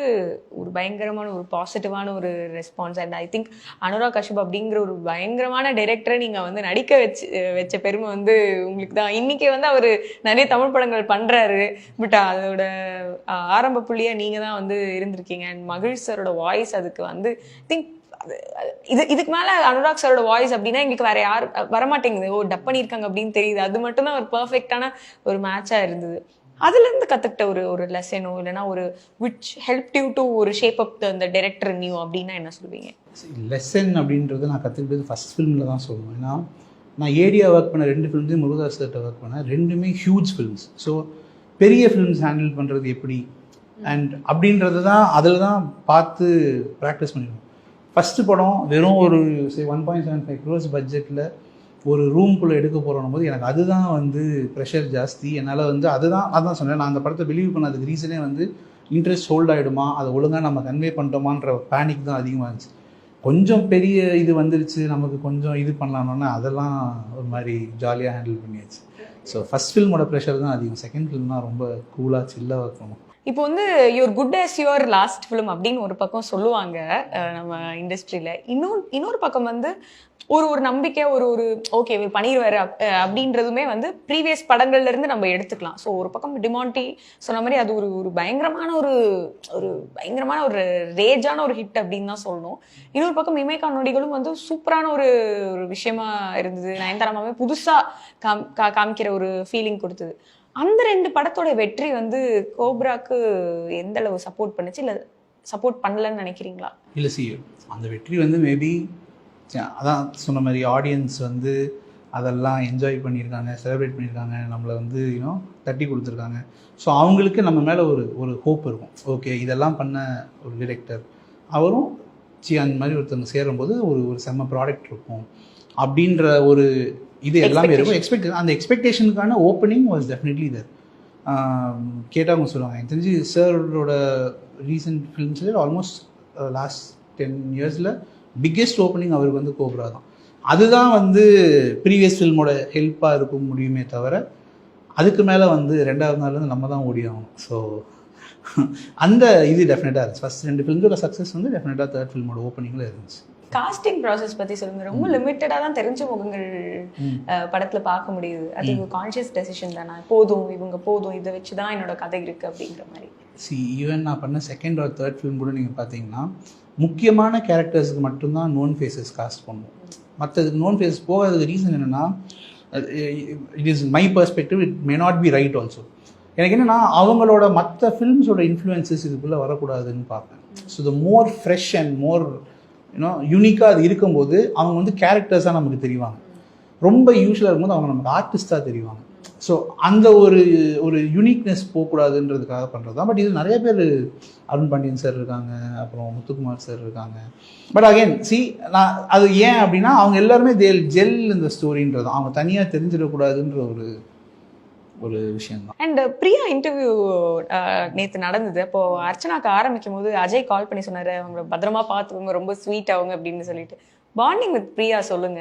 ஒரு பயங்கரமான ஒரு பாசிட்டிவான ஒரு response and I think Anurag Kashyap அப்படிங்கிற ஒரு பயங்கரமான டைரக்டரை நீங்கள் வந்து நடிக்க வச்சு வச்ச பெருமை வந்து உங்களுக்கு தான். இன்றைக்கி வந்து அவர் நிறைய தமிழ் படங்கள் பண்ணுறாரு பட் அதோட ஆரம்ப புள்ளியாக நீங்கள் தான் வந்து இருந்திருக்கீங்க. அண்ட் மகிழ் சரோட வாய்ஸ் அதுக்கு வந்து திங்க் இது இதுக்கு மேல அனுராக் சாரோட வாய்ஸ் அப்படின்னா எங்களுக்கு வேற யார் வரமாட்டேங்குது. ஓ டப் பண்ணியிருக்காங்க அப்படின்னு தெரியுது. அது மட்டும் தான் ஒரு பெர்ஃபெக்டான ஒரு மேட்சா இருந்தது. அதுல இருந்து கத்துக்கிட்ட ஒரு ஒரு லெசனோ இல்லைன்னா ஒரு விச் ஹெல்ப் யூ டு ஒரு ஷேப் அப் அந்த டைரக்டர் நியூ அப்படின்னா என்ன சொல்வீங்க லெசன் அப்படின்றது நான் கற்றுக்கிட்டது ஃபஸ்ட் ஃபிலிமில் தான் சொல்லுவேன். ஏன்னா நான் ஏடியா ஒர்க் பண்ண ரெண்டு ஃபிலிம்ஸையும் முருகதாஸ் சார்கிட்ட ஒர்க் பண்ணேன் ரெண்டுமே ஹியூஜ் ஃபிலிம்ஸ் ஸோ பெரிய ஃபிலிம்ஸ் ஹேண்டில் பண்ணுறது எப்படி? அண்ட் அப்படின்றது தான் அதில் தான் பார்த்து ப்ராக்டிஸ் பண்ணிடுவோம் ஃபஸ்ட்டு படம் வெறும் ஒரு one point seven five crores பட்ஜெட்டில் ஒரு ரூம்குள்ளே எடுக்க போகிறோம் போது எனக்கு அதுதான் வந்து ப்ரெஷர் ஜாஸ்தி. என்னால் வந்து அதுதான் அதான் சொன்னேன். நான் அந்த படத்தை பிலீவ் பண்ணதுக்கு ரீசனே வந்து இன்ட்ரெஸ்ட் ஹோல்ட் ஆகிடுமா அதை ஒழுங்காக நம்ம கன்வே பண்ணிட்டோமான்ற பேனிக் தான் அதிகமாக இருந்துச்சு. கொஞ்சம் பெரிய இது வந்துருச்சு நமக்கு கொஞ்சம் இது பண்ணலாம்னா அதெல்லாம் ஒரு மாதிரி ஜாலியாக ஹேண்டில் பண்ணியாச்சு. ஸோ ஃபஸ்ட் ஃபில்மோட ப்ரெஷர் தான் அதிகம். செகண்ட் ஃபிலிம் தான் ரொம்ப கூலாக சில்லாக இருக்கணும் இப்போ வந்து your good as your last film அப்படின்னு ஒரு பக்கம் சொல்லுவாங்க நம்ம இண்டஸ்ட்ரியில இன்னொரு இன்னொரு பக்கம் வந்து ஒரு ஒரு நம்பிக்கை ஒரு ஒரு ஓகே இவர் பண்ணிடுவாரு அப்படின்றதுமே வந்து ப்ரீவியஸ் படங்கள்ல இருந்து நம்ம எடுத்துக்கலாம். ஸோ ஒரு பக்கம் டிமாண்டி சொன்ன மாதிரி அது ஒரு ஒரு பயங்கரமான ஒரு ஒரு பயங்கரமான ஒரு ரேஜான ஒரு ஹிட் அப்படின்னு தான் சொல்லணும். இன்னொரு பக்கம் இமேகா நொடிகளும் வந்து சூப்பரான ஒரு ஒரு விஷயமா இருந்தது. நயன்தாராமாவே புதுசா காம் கா- காமிக்கிற ஒரு ஃபீலிங் கொடுத்தது. அந்த ரெண்டு படத்தோட வெற்றி வந்து கோப்ராக்கு எந்த அளவு சப்போர்ட் பண்ணுச்சு? இல்ல சப்போர்ட் பண்ணலன்னு நினைக்கிறீங்களா? இல்லை சி அந்த வெற்றி வந்து மேபி அதான் சொன்ன மாதிரி ஆடியன்ஸ் வந்து அதெல்லாம் என்ஜாய் பண்ணியிருக்காங்க செலிப்ரேட் பண்ணியிருக்காங்க நம்மளை வந்து இன்னும் தட்டி கொடுத்துருக்காங்க. ஸோ அவங்களுக்கு நம்ம மேலே ஒரு ஒரு ஹோப் இருக்கும். ஓகே இதெல்லாம் பண்ண ஒரு டிரெக்டர் அவரும் சி அந்த மாதிரி ஒருத்தவங்க சேரும்போது ஒரு ஒரு செம்ம ப்ராடக்ட் இருக்கும். அப்படின்ற ஒரு இது எல்லாமே இருக்கும். எக்ஸ்பெக்ட் அந்த எக்ஸ்பெக்டேஷனுக்கான ஓப்பனிங் வாஸ் டெஃபினெட்லி தர் கேட்டால் அவங்க சொல்லுவாங்க எனக்கு தெரிஞ்சு சாரோட ரீசெண்ட் ஃபிலிம்ஸில் ஆல்மோஸ்ட் லாஸ்ட் டென் இயர்ஸில் பிக்கெஸ்ட் ஓப்பனிங் அவருக்கு வந்து கோப்ரா தான். அதுதான் வந்து ப்ரீவியஸ் ஃபில்மோட ஹெல்ப்பாக இருக்க முடியுமே தவிர அதுக்கு மேலே வந்து ரெண்டாவது நாள் வந்து நம்ம தான் ஓடி ஆகணும் ஸோ அந்த இது டெஃபினட்டாக இருந்துச்சு. ஃபஸ்ட் ரெண்டு ஃபிலிமோட சக்ஸஸ் வந்து டெஃபினட்டாக தேர்ட் ஃபில்மோட ஓப்பனிங்கில் இருந்துச்சு. காஸ்டிங் ப்ராசஸ் பத்தி சொல்லுங்க. ரொம்ப லிமிட்டடா தான் தெரிஞ்ச முகங்கள் படத்துல பார்க்க முடியுது. அது ஒரு கான்ஷியஸ் டெசிஷன் தானே? போதும் இவங்க போதும் இதை வச்சு தான் என்னோட கதை இருக்கு அப்படிங்கிற மாதிரி. சி ஈவன் நான் பண்ண செகண்ட் ஆர் தேர்ட் ஃபிலிம் கூட நீங்கள் பார்த்தீங்கன்னா முக்கியமான கேரக்டர்ஸ்க்கு மட்டும்தான் நோன் ஃபேஸஸ் காஸ்ட் பண்ணுவோம். மற்றதுக்கு நோன் ஃபேஸஸ் போகாததுக்கு ரீசன் என்னென்னா it is my perspective it may not be right also எனக்கு என்னென்னா அவங்களோட மற்ற ஃபிலிம்ஸோட இன்ஃப்ளூயன்சஸ் இதுக்குள்ளே வரக்கூடாதுன்னு பார்ப்பேன். So the more fresh and more you know யூனிக்காக அது இருக்கும்போது அவங்க வந்து கேரக்டர்ஸாக நமக்கு தெரிவாங்க. ரொம்ப யூஸ்வலாக இருக்கும்போது அவங்க நமக்கு ஆர்டிஸ்டாக தெரிவாங்க. ஸோ அந்த ஒரு ஒரு யூனிக்னஸ் போகக்கூடாதுன்றதுக்காக பண்ணுறது தான். பட் இது நிறைய பேர் அருண் பாண்டியன் சார் இருக்காங்க அப்புறம் முத்துக்குமார் சார் இருக்காங்க. பட் அகைன் சி நான் அது ஏன் அப்படின்னா அவங்க எல்லாருமே தேல் ஜெல் இந்த ஸ்டோரின்றது அவங்க தனியாக தெரிஞ்சிடக்கூடாதுன்ற ஒரு ஒரு விஷயம்தான். அண்ட் பிரியா இன்டர்வியூ நேத்து நடந்தது. அப்போ அர்ச்சனாக்கு ஆரம்பிக்கும் போது அஜய் கால் பண்ணி சொன்னாரு அவங்கள பத்திரமா பார்த்துக்கோங்க ரொம்ப ஸ்வீட் அவங்க அப்படின்னு சொல்லிட்டு. பாண்டிங் வித் பிரியா சொல்லுங்க.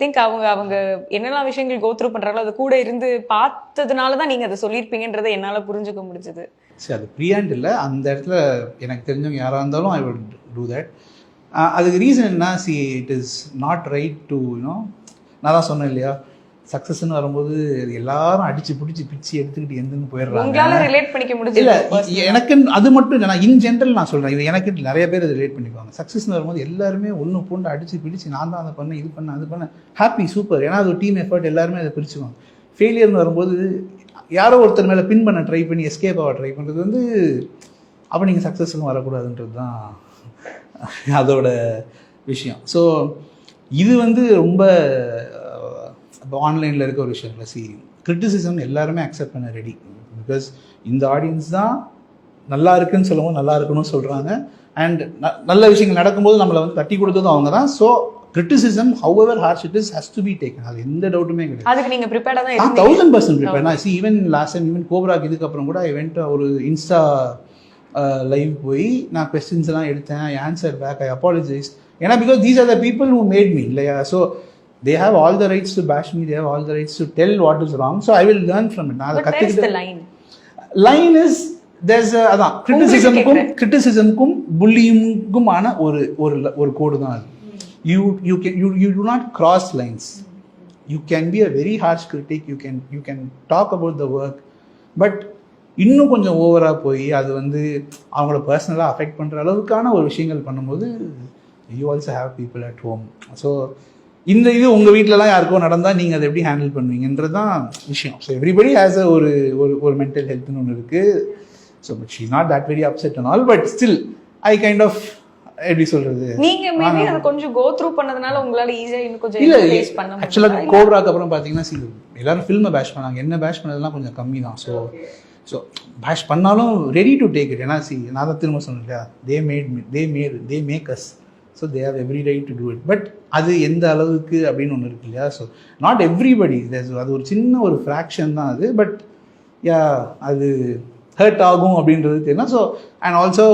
திங்க் அவங்க அவங்க என்னெல்லாம் விஷயங்கள் கோத்ரூ பண்றாங்களோ அது கூட இருந்து பார்த்ததுனால தான் நீங்க அதை சொல்லியிருப்பீங்கன்றதை என்னால புரிஞ்சுக்க முடிஞ்சது. சரி அது ப்ரியாண்ட் இல்லை. அந்த இடத்துல எனக்கு தெரிஞ்சவங்க யாராக இருந்தாலும் ஐ வுட் டூ தட் அதுக்கு ரீசன் என்ன? See it is not right to you know நான் தான் சொன்னேன் இல்லையா? சக்ஸஸ்ன்னு வரும்போது அது எல்லாரும் அடிச்சு பிடிச்சி பிச்சு எடுத்துக்கிட்டு எந்தன்னு போயிடுறாங்க. ரிலேட் பண்ணிக்க இல்ல முடிஞ்சது எனக்கு அது மட்டும் இல்லை நான் இன் ஜென்ரல் நான் சொல்றேன். இது எனக்கு நிறைய பேர் ரிலேட் பண்ணிக்குவாங்க. சக்ஸஸ்னு வரும்போது எல்லாருமே ஒன்று பூண்டு அடிச்சு பிடிச்சு நான் தான் அதை பண்ணேன் இது பண்ணேன் அது பண்ணேன். ஹாப்பி சூப்பர் ஏன்னா அது ஒரு டீம் எஃபர்ட் எல்லாருமே அதை பிரிச்சுக்குவாங்க. ஃபெயிலியர்னு வரும்போது யாரோ ஒருத்தர் மேலே பின் பண்ண ட்ரை பண்ணி எஸ்கேப் ஆக ட்ரை பண்ணுறது வந்து அப்போ நீங்கள் சக்ஸஸ்ஃபுல்லும் வரக்கூடாதுன்றது தான் அதோட விஷயம். ஸோ இது வந்து ரொம்ப இப்போ ஆன்லைனில் இருக்க ஒரு இல்லை சி கிரிட்டிசிசம் எல்லாருமே அக்செப்ட் பண்ண ரெடி பிகாஸ் இந்த ஆடியன்ஸ் தான் நல்லா இருக்குன்னு சொல்லவும் நல்லா இருக்குன்னு சொல்கிறாங்க அண்ட் நல்ல விஷயங்கள் நடக்கும்போது நம்மளை வந்து தட்டி கொடுத்ததும் அவங்க தான். So criticism however harsh it is has to be taken அது எந்த டவுட்டுமே கிடையாது. அதுக்கு நீங்க ப்ரிப்பேர்டா தான் தௌசண்ட் பர்சன்ட் ப்ரிப்பேர் நான் see even last time even கோப்ராக்கு இதுக்கப்புறம் கூட ஐ வெண்ட் ஒரு இன்ஸ்டா லைவ் போய் நான் கொஸ்டின்ஸ் எல்லாம் எடுத்தேன். I answer back I apologise ஏன்னா because these are the people who made me இல்லையா? So they have all the rights to bash me they have all the rights to tell what is wrong so I will learn from it நான் அதை கற்றுக்கிட்டு line is there's அதான் கிரிட்டிசிசம்க்கும். கிரிட்டிசிசம்க்கும் புல்லிங்குமான ஒரு ஒரு ஒரு கோடு தான் அது. You you can you you do not cross lines you can be a very harsh critic you can you can talk about the work but இன்னும் கொஞ்சம் ஓவராக போய் அது வந்து அவங்கள பர்சனலாக அஃபெக்ட் பண்ணுற அளவுக்கான ஒரு விஷயங்கள் பண்ணும்போது you also have people at home so இந்த இது உங்கள் வீட்டிலலாம் யாருக்கோ நடந்தால் நீங்கள் அதை எப்படி ஹேண்டில் பண்ணுவீங்கன்றது தான் விஷயம். ஸோ எவ்ரிபடி ஹேஸ் அ ஒரு ஒரு ஒரு மென்டல் ஹெல்த்னு ஒன்று இருக்குது so but she not that very upset and all but still I kind of எப்படி சொல்கிறது நீங்க மேபி அதை கொஞ்சம் கோ த்ரூ பண்ணதுனால உங்களால ஈஸியா இன்னும் கொஞ்சம் இல்ல பண்ண ஆக்சுவலாக முடியல கோப்ராக்கு அப்புறம் பார்த்தீங்கன்னா சி எல்லாரும் ஃபில்மை பேஷ் பண்ணாங்க. என்ன பேஷ் பண்ணதெல்லாம் கொஞ்சம் கம்மி தான். ஸோ ஸோ பேஷ் பண்ணாலும் ரெடி டு டேக் இட் ஏன்னா சி நான் தான் திரும்ப சொன்னேன் இல்லையா they made they made they make us so they have every right to do it but அது எந்த அளவுக்கு அப்படின்னு ஒன்று இருக்கு இல்லையா? ஸோ நாட் எவ்ரிபடி அது ஒரு சின்ன ஒரு ஃப்ராக்ஷன் தான் அது. பட் யா அது ஹர்ட் ஆகும் அப்படின்றது தெரியல. ஸோ அண்ட் ஆல்சோ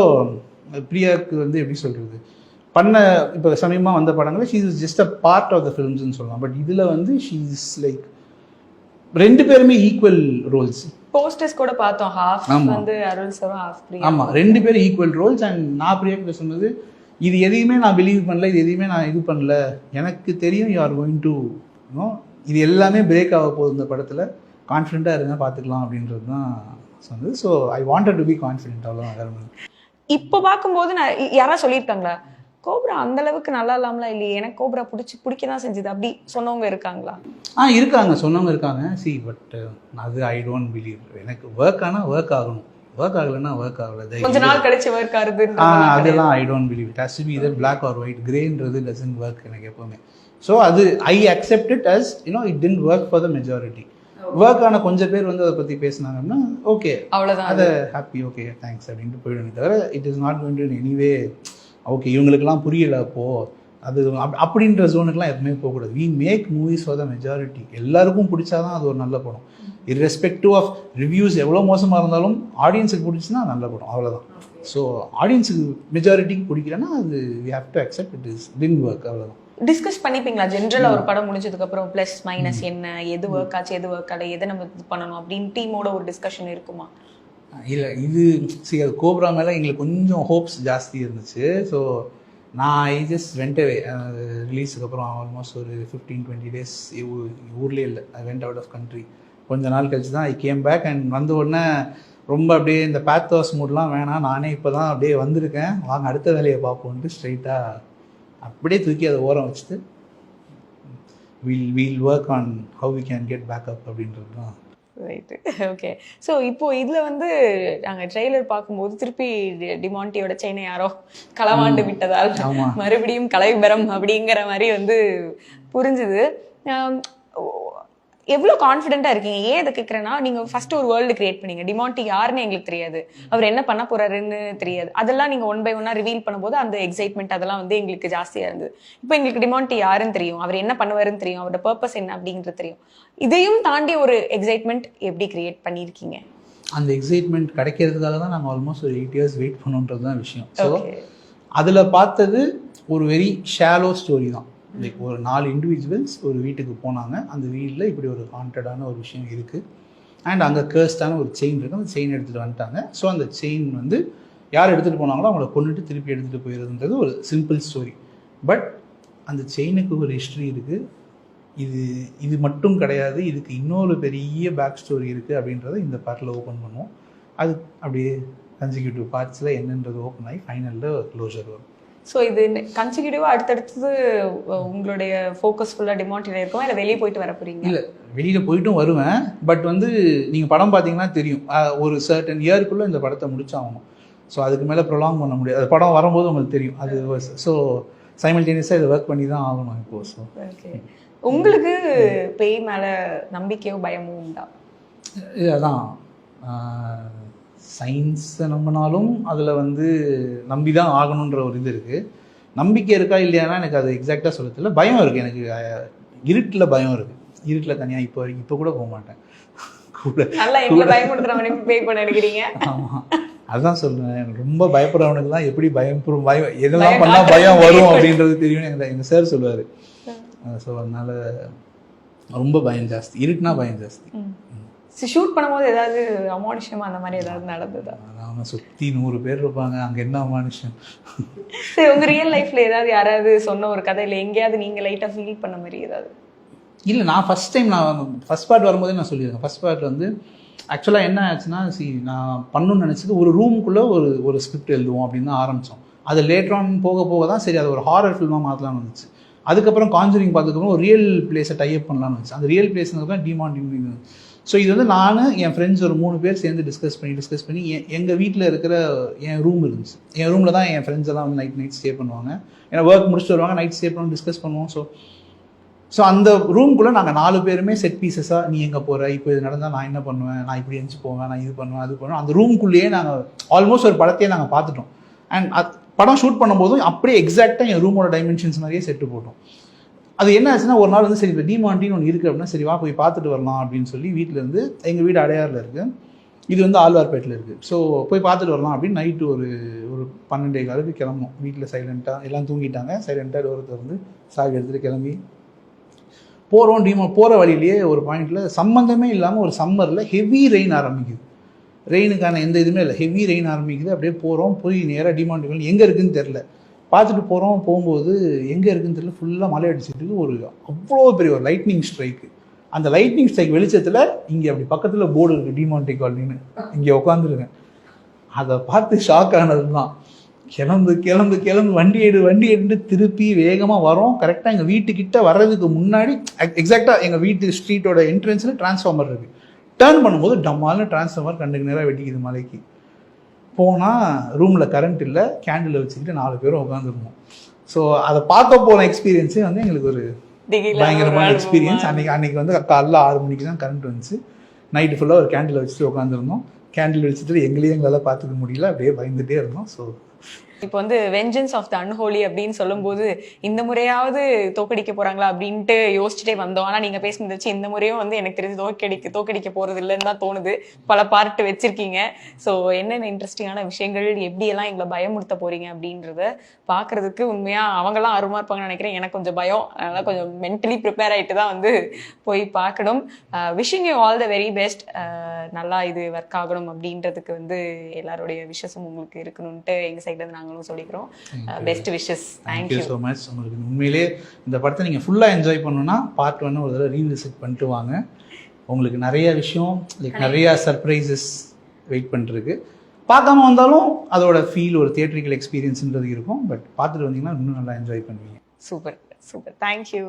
பிரியாவுக்கு வந்து எப்படி சொல்கிறது பண்ண இப்போ சமயமாக வந்த படங்களில் she is just a part of the ஃபிலிம்ஸ்னு சொல்லலாம். பட் இதில் வந்து ஷீ இஸ் லைக் ரெண்டு பேருமே ஈக்குவல் ரோல்ஸ் போஸ்டர்ஸ் கூட பார்த்தோம். ஹாஃப். வந்து அருள் சாரும் ஹாஃப் பிரியா. ஆமாம் ரெண்டு பேரும் ஈக்குவல் ரோல்ஸ் அண்ட் நான் பிரியாக்கிட்ட சொன்னது இது எதையுமே நான் பிலீவ் பண்ணல இது எதையுமே நான் இது பண்ணல. எனக்கு தெரியும் you are going to you know இது எல்லாமே பிரேக் ஆக போகுது இந்த படத்தில். கான்ஃபிடென்ட்டாக இருங்க பார்த்துக்கலாம் அப்படின்றது தான் சொன்னது. So I wanted to be confident வேறு இல்ல. இப்போ பார்க்கும்போது நான் இ- யாரா சொல்லியிருக்காங்களா? கோப்ரா அந்த அளவுக்கு நல்லா இல்லாமல இல்லையே? எனக்கு கோப்ரா பிடிச்சி பிடிக்க தான் செஞ்சது. அப்படி சொன்னவங்க இருக்காங்களா? ஆ இருக்காங்க சொன்னவங்க இருக்காங்க. சி பட் அது ஐ டோன்ட் பிலீவ் எனக்கு ஒர்க் ஆனால் ஒர்க் ஆகணும். ஒர்க் ஆகலைன்னா ஒர்க் ஆகல கொஞ்ச நாள் கழிச்சு ஒர்க் ஆகுது ஆ அதெல்லாம் I don't believe it has to be either black or white கிரேன்றது doesn't work எனக்கு எப்பவுமே. ஸோ அது I accept it as you know it tend work for the majority work ஆன கொஞ்சம் பேர் வந்து அதை பற்றி பேசினாங்கன்னா ஓகே அவ்வளவுதான். அதை ஹாப்பி ஓகே தேங்க்ஸ் அப்படின்ட்டு போயிடுவேன் தவிர it is not going to anyway okay இவங்களுக்கெல்லாம் புரியல அப்போ அது அப்- அப்படின்ற ஜோனுக்குலாம் எப்பவுமே போகக்கூடாது. We make movies for the majority எல்லாருக்கும் பிடிச்சாதான் அது ஒரு நல்ல படம். Irrespective ஆஃப் ரிவ்யூஸ் எவ்வளோ மோசமாக இருந்தாலும் ஆடியன்ஸுக்கு பிடிச்சுன்னா நல்ல படம். அவ்வளோதான் ஸோ ஆடியன்ஸுக்கு மெஜாரிட்டிக்கு பிடிக்கலன்னா அது we have to accept it is didn't work அவ்வளோதான் டிஸ்கஸ் பண்ணிப்பீங்களா? ஜென்ரலா ஒரு படம் முடிஞ்சதுக்கு அப்புறம் ப்ளஸ் மைனஸ் என்ன? எது ஒர்க் ஆச்சு? எது ஒர்க் ஆகல? எதை நம்ம இது பண்ணணும்? அப்படின்னு டீமோட ஒரு டிஸ்கஷன் இருக்குமா? இல்லை இது சரி அது கோப்ரா மேலே எங்களுக்கு கொஞ்சம் ஹோப்ஸ் ஜாஸ்தி இருந்துச்சு. ஸோ நான் ஐ ஜஸ்ட் வெண்டவே ரிலீஸுக்கு அப்புறம் ஆல்மோஸ்ட் ஒரு ஃபிஃப்டீன் டுவெண்ட்டி டேஸ் ஊர்லேயே இல்லை. I went out of country கொஞ்ச நாள் கழிச்சு தான் ஐ கேம் பேக் அண்ட் வந்த உடனே ரொம்ப அப்படியே இந்த பேத்தோஸ் மூட்லாம் வேணாம். நானே இப்போ தான் அப்படியே வந்திருக்கேன். வாங்க அடுத்த வேலையை பார்ப்போன்ட்டு ஸ்ட்ரைட்டாக அப்படியே தூக்கி அதை ஓரம் வச்சுட்டு we'll we'll work on how we can get back up அப்படின்றது தான். ரைட்டு ஓகே ஸோ இப்போ இதில் வந்து நாங்கள் ட்ரெய்லர் பார்க்கும்போது திருப்பி டிமாண்டியோட செயினை யாரோ களவாண்டு விட்டதால். மறுபடியும் கலைபெறம் அப்படிங்கிற மாதிரி வந்து புரிஞ்சுது. எவ்வளோ கான்ஃபிடென்ட்டாக இருக்கீங்க? ஏன் இதை கேட்குறேன்னா நீங்கள் ஃபர்ஸ்ட் ஒரு வேர்ல்டு கிரியேட் பண்ணீங்க. டிமாண்டி யாருன்னு எங்களுக்கு தெரியாது. அவர் என்ன பண்ண போறாருன்னு தெரியாது. அதெல்லாம் நீங்கள் ஒன் பை ஒன்னாக ரிவீல் பண்ணும்போது அந்த எக்ஸைட்மெண்ட் அதெல்லாம் வந்து எங்களுக்கு ஜாஸ்தியாக இருந்தது. இப்போ எங்களுக்கு டிமாண்டி யாருன்னு தெரியும். அவர் என்ன பண்ணுவாருன்னு தெரியும். அவரோட பர்பஸ் என்ன அப்படின்றது தெரியும். இதையும் தாண்டி ஒரு எக்ஸைட்மெண்ட் எப்படி கிரியேட் பண்ணியிருக்கீங்க? அந்த எக்ஸைட்மெண்ட் கிடைக்கிறதுக்காக தான் நாங்கள் ஆல்மோஸ்ட் ஒரு எயிட் இயர்ஸ் வெயிட் பண்ணோன்றது தான் விஷயம் ஸோ. அதில் பார்த்தது ஒரு வெரி ஷாலோ ஸ்டோரி தான். லைக் ஒரு நாலு இண்டிவிஜுவல்ஸ் ஒரு வீட்டுக்கு போனாங்க. அந்த வீட்டில் இப்படி ஒரு ஹாண்டடான ஒரு விஷயம் இருக்குது அண்ட் அங்கே கேர்ஸ்டான ஒரு செயின் இருக்குது அந்த செயின் எடுத்துகிட்டு வந்துட்டாங்க. ஸோ அந்த செயின் வந்து யார் எடுத்துகிட்டு போனாங்களோ அவங்கள கொண்டுட்டு திருப்பி எடுத்துகிட்டு போயிருந்தது ஒரு சிம்பிள் ஸ்டோரி பட் அந்த செயினுக்கு ஒரு ஹிஸ்ட்ரி இருக்குது இது இது மட்டும் கிடையாது. இதுக்கு இன்னொரு பெரிய பேக் ஸ்டோரி இருக்குது அப்படின்றத இந்த பார்ட்டில் ஓப்பன் பண்ணுவோம். அது அப்படியே கன்சிக்யூட்டிவ் பார்ட்ஸில் என்னன்றது ஓப்பன் ஆகி ஃபைனலில் க்ளோஷர் வரும். ஸோ இது கன்சிக்யூட்டிவாக அடுத்தடுத்தது உங்களுடைய ஃபோக்கஸ் ஃபுல்லாக டிமாண்டில் இருக்கும் இல்லை வெளியே போயிட்டு வர போறீங்க இல்லை வெளியில் போயிட்டும் வருவேன். பட் வந்து நீங்கள் படம் பார்த்தீங்கன்னா தெரியும். ஒரு சர்டன் இயருக்குள்ளே இந்த படத்தை முடிச்சாகணும். ஸோ அதுக்கு மேலே ப்ரொலாங் பண்ண முடியாது. அது படம் வரும்போது உங்களுக்கு தெரியும். அது ஸோ சைமல்டேனியஸாக இதை ஒர்க் பண்ணி தான் ஆகணும் இப்போ. ஸோ ஓகே உங்களுக்கு பேய் மேல நம்பிக்கையோ பயமும் உண்டா? அதான். சயின்ஸை நம்பினாலும் அதில் வந்து நம்பி தான் ஆகணுன்ற ஒரு இது இருக்குது நம்பிக்கை இருக்கா இல்லையானா எனக்கு அது எக்ஸாக்டாக சொல்ல தெரியல பயம் இருக்குது எனக்கு. இருட்டில் பயம் இருக்குது இருட்டில் தனியாக இப்போ வரைக்கும் இப்போ கூட போக மாட்டேன். கூட ஆமாம் அதான் சொல்றேன். எனக்கு ரொம்ப பயப்படுறவனுக்கு தான் எப்படி பயம் பயம் எதெல்லாம் பண்ணால் பயம் வரும். அப்படின்றது தெரியும் எங்கள் எங்கள் சார் சொல்லுவார். ஸோ அதனால ரொம்ப பயம் ஜாஸ்தி. இருட்டுனா பயம் ஜாஸ்தி. ஷூட் பண்ணும்போது ஏதாவது அமானுஷமா அந்த மாதிரி ஏதாவது நடந்ததா? அவங்க சுற்றி நூறு பேர் இருப்பாங்க. அங்கே என்ன மனுஷன் சரி உங்க ரியல் லைஃப்ல ஏதாவது யாராவது சொன்ன ஒரு கதை இல்ல எங்கேயாவது நீங்க லைட்டா ஃபீல் பண்ண மாதிரி ஏதாவது? இல்லை நான் ஃபஸ்ட் டைம் நான் ஃபஸ்ட் பார்ட் வரும்போதே நான் சொல்லியிருக்கேன். ஃபஸ்ட் பார்ட் வந்து ஆக்சுவலாக என்ன ஆச்சுன்னா சி நான் பண்ணணும்னு நினச்சது ஒரு ரூமுக்குள்ளே ஒரு ஒரு ஸ்கிரிப்ட் எழுதுவோம் அப்படின்னு தான் ஆரம்பித்தோம் அது லேட்டர் ஆன் போக போக தான் சரி அது ஒரு ஹாரர் ஃபில்மாக மாற்றலாம்னு வந்துச்சு. அதுக்கப்புறம் காஞ்சரிங் பார்த்ததுக்கப்புறம் ஒரு ரியல் பிளேஸை டைப் பண்ணலாம்னு வந்துச்சு. அந்த ரியல் பிளேஸ்னதுக்கப்புறம் டிமாண்டிங் ஸோ இது வந்து நான் என் ஃப்ரெண்ட்ஸ் ஒரு மூணு பேர் சேர்ந்து டிஸ்கஸ் பண்ணி டிஸ்கஸ் பண்ணி என் எங்கள் வீட்டில் இருக்கிற என் ரூம் இருந்துச்சு. என் ரூமில் தான் என் ஃப்ரெண்ட்ஸ் எல்லாம் வந்து நைட் நைட் ஸ்டே பண்ணுவாங்க. ஏன்னா ஒர்க் முடிச்சுட்டு வருவாங்க நைட் ஸ்டே பண்ணுவோம் டிஸ்கஸ் பண்ணுவோம். ஸோ ஸோ அந்த ரூம்குள்ளே நாங்கள் நாலு பேருமே செட் பீசஸாக நீ எங்கே போகிற இப்போ இது நடந்தால் நான் என்ன பண்ணுவேன்? நான் இப்படி எழுந்து போவேன் நான் இது பண்ணுவேன் அது பண்ணுவேன். அந்த ரூம்குள்ளேயே நாங்கள் ஆல்மோஸ்ட் ஒரு படத்தையே நாங்கள் பார்த்துட்டோம். அண்ட் படம் ஷூட் பண்ணும்போதும் அப்படியே எக்ஸாக்டாக என் ரூமோட டைமென்ஷன்ஸ் மாதிரியே செட்டு போட்டோம். அது என்ன ஆச்சுன்னா ஒரு நாள் வந்து சரி இப்போ டிமாண்டின்னு ஒன்று இருக்குது அப்படின்னா சரி வா போய் பார்த்துட்டு வரலாம் அப்படின்னு சொல்லி வீட்டில் இருந்து எங்கள் வீடு அடையாறில் இருக்குது இது வந்து ஆழ்வார்பேட்டில் இருக்குது ஸோ போய் பார்த்துட்டு வரலாம் அப்படின்னு நைட்டு ஒரு ஒரு பன்னெண்டே காலுக்கு கிளம்பும் வீட்டில் சைலண்ட்டாக எல்லாம் தூங்கிட்டாங்க. சைலண்ட்டாக டோரை வந்து சாவி எடுத்துகிட்டு கிளம்பி போகிறோம் டிமோ போகிற வழியிலேயே ஒரு பாயிண்டில் சம்மந்தமே இல்லாமல் ஒரு சம்மரில் ஹெவி ரெயின் ஆரம்பிக்குது. ரெயினுக்கான எந்த இதுவுமே இல்லை. ஹெவி ரெயின் ஆரம்பிக்குது. அப்படியே போகிறோம் போய் நேராக டிமாண்ட் எங்கே இருக்குதுன்னு தெரில பார்த்துட்டு போகிறோம் போகும்போது எங்கே இருக்குன்னு தெரியல ஃபுல்லாக மழை அடிச்சிட்டு இருக்கு. ஒரு அவ்வளோ பெரிய ஒரு லைட்னிங் ஸ்ட்ரைக்கு அந்த லைட்னிங் ஸ்ட்ரைக் வெளிச்சத்தில் இங்கே அப்படி பக்கத்தில் போர்டு இருக்குது டிமாண்டி காலனின்னு இங்கே உட்காந்துருக்கேன் அதை பார்த்து ஷாக் ஆனது தான் கிளம்பு கிளம்பு கிளம்பு வண்டி எடு வண்டி எடுத்து திருப்பி வேகமாக வரோம். கரெக்டாக எங்கள் வீட்டுக்கிட்ட வர்றதுக்கு முன்னாடி எக்ஸாக்டாக எங்கள் வீட்டு ஸ்ட்ரீட்டோட என்ட்ரன்ஸில் டிரான்ஸ்ஃபார்மர் இருக்குது டேர்ன் பண்ணும்போது டம்மால்னு டிரான்ஸ்ஃபார்மர் கண்டுக்கு நேராக வெட்டிக்குது மலைக்கு. போனால் ரூமில் கரண்ட் இல்லை கேண்டில் வச்சுக்கிட்டு நாலு பேரும் உட்காந்துருந்தோம் ஸோ அதை பார்க்க போன எக்ஸ்பீரியன்ஸே வந்து எங்களுக்கு ஒரு பயங்கரமான எக்ஸ்பீரியன்ஸ் அன்னைக்கு அன்னைக்கு வந்து காலைல ஆறு மணிக்கு தான் கரண்ட் வந்துச்சு. நைட்டு ஃபுல்லாக ஒரு கேண்டில் வச்சுட்டு உட்காந்துருந்தோம் கேண்டில் வச்சுட்டு எங்களையும் எங்களால் பார்த்துக்க முடியல. அப்படியே பயந்துட்டே இருந்தோம். ஸோ இப்போ வந்து வெஞ்சன்ஸ் ஆஃப் த அன்ஹோலி அப்படின்னு சொல்லும்போது இந்த முறையாவது தோக்கடிக்க போறாங்களா அப்படின்ட்டு யோசிச்சுட்டே வந்தோம். ஆனா நீங்க பேசுனது வச்சு இந்த முறையும் வந்து எனக்கு தெரிஞ்சு தோக்கடிக்க தோக்கடிக்க போறது இல்லைன்னு தான் தோணுது. பல பார்ட் வச்சிருக்கீங்க. ஸோ என்னென்ன இன்ட்ரெஸ்டிங்கான விஷயங்கள் எப்படியெல்லாம் எங்களை பயமுறுத்த போறீங்க அப்படின்றத பார்க்கறதுக்கு உண்மையா அவங்கெல்லாம் அருமா இருப்பாங்கன்னு நினைக்கிறேன். எனக்கு கொஞ்சம் பயம். அதனால கொஞ்சம் மென்டலி ப்ரிப்பேர் ஆயிட்டு தான் வந்து போய் பார்க்கணும். Wishing you all the very best நல்லா இது ஒர்க் ஆகணும். அப்படின்றதுக்கு வந்து எல்லாருடைய விஷஸும் உங்களுக்கு இருக்கணும்ட்டு எங்க சைட்ல இருந்து நாங்களும் சொல்லிக்கிறோம். Best wishes thank you so much உங்களுக்கு உண்மையிலே இந்த படத்தை நீங்கள் ஃபுல்லாக என்ஜாய் பண்ணணும்னா பார்ட் ஒன்று ஒரு தடவை ரீவிசிட் பண்ணிட்டு வாங்க. உங்களுக்கு நிறைய விஷயம் லைக் நிறைய சர்ப்ரைசஸ் வெயிட் பண்ணிருக்கு பார்க்காம வந்தாலும் அதோட ஃபீல் ஒரு தியேட்ரிக்கல் எக்ஸ்பீரியன்ஸ்ன்றது இருக்கும். பட் பார்த்துட்டு வந்தீங்கன்னா இன்னும் நல்லா என்ஜாய் பண்ணுவீங்க. Super super thank you